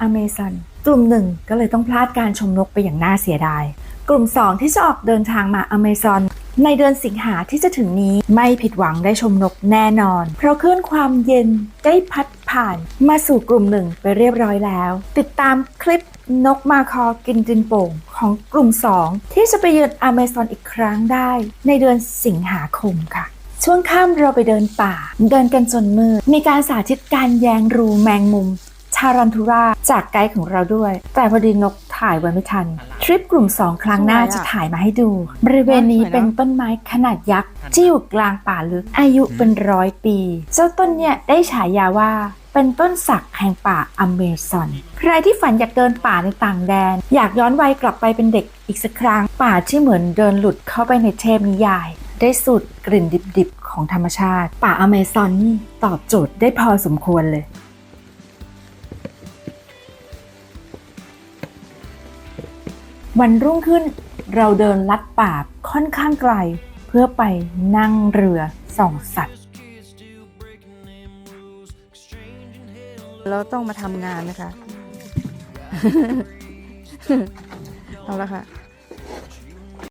อเมซอนกลุ่มหนึ่งก็เลยต้องพลาดการชมนกไปอย่างน่าเสียดาย กลุ่ม 2 ที่จะออกเดินทางมาอเมซอนในเดือนสิงหาที่จะถึงนี้ไม่ผิดหวังได้ชมนกแน่นอน เพราะคลื่นความเย็นได้พัดผ่านมาสู่กลุ่มหนึ่งไปเรียบร้อยแล้ว ติดตามคลิปนกมาคอกินดินโป่งของกลุ่ม 2 ที่จะไปเยือนอเมซอนอีกครั้งได้ ในเดือนสิงหาคมค่ะ ช่วงค่ำเราไปเดินป่า เดินกันจนมืดมีการสาธิตการแยงรูแมงมุม รันทูราจากไกด์ของเราด้วย แต่พอดีนกถ่ายไว้ไม่ทัน ทริปกลุ่ม 2 ครั้งหน้าจะถ่ายมาให้ดู บริเวณนี้เป็นต้นไม้ขนาดยักษ์ ที่อยู่กลางป่าลึกอายุเป็นร้อยปี เจ้าต้นเนี่ยได้ฉายาว่าเป็นต้นสักแห่งป่าอเมซอน ใครที่ฝันอยากเดินป่าในต่างแดน อยากย้อนวัยกลับไปเป็นเด็กอีกสักครั้ง ป่าที่เหมือนเดินหลุดเข้าไปในเทพนิยาย ได้สูดกลิ่นดิบๆ ของธรรมชาติ ป่าอเมซอนนี่ตอบโจทย์ได้พอสมควรเลย วันรุ่งขึ้นเราเดินลัดป่าค่อนข้างไกล เพื่อไปนั่งเรือส่องสัตว์ เราต้องมาทำงานนะคะ เอาละค่ะ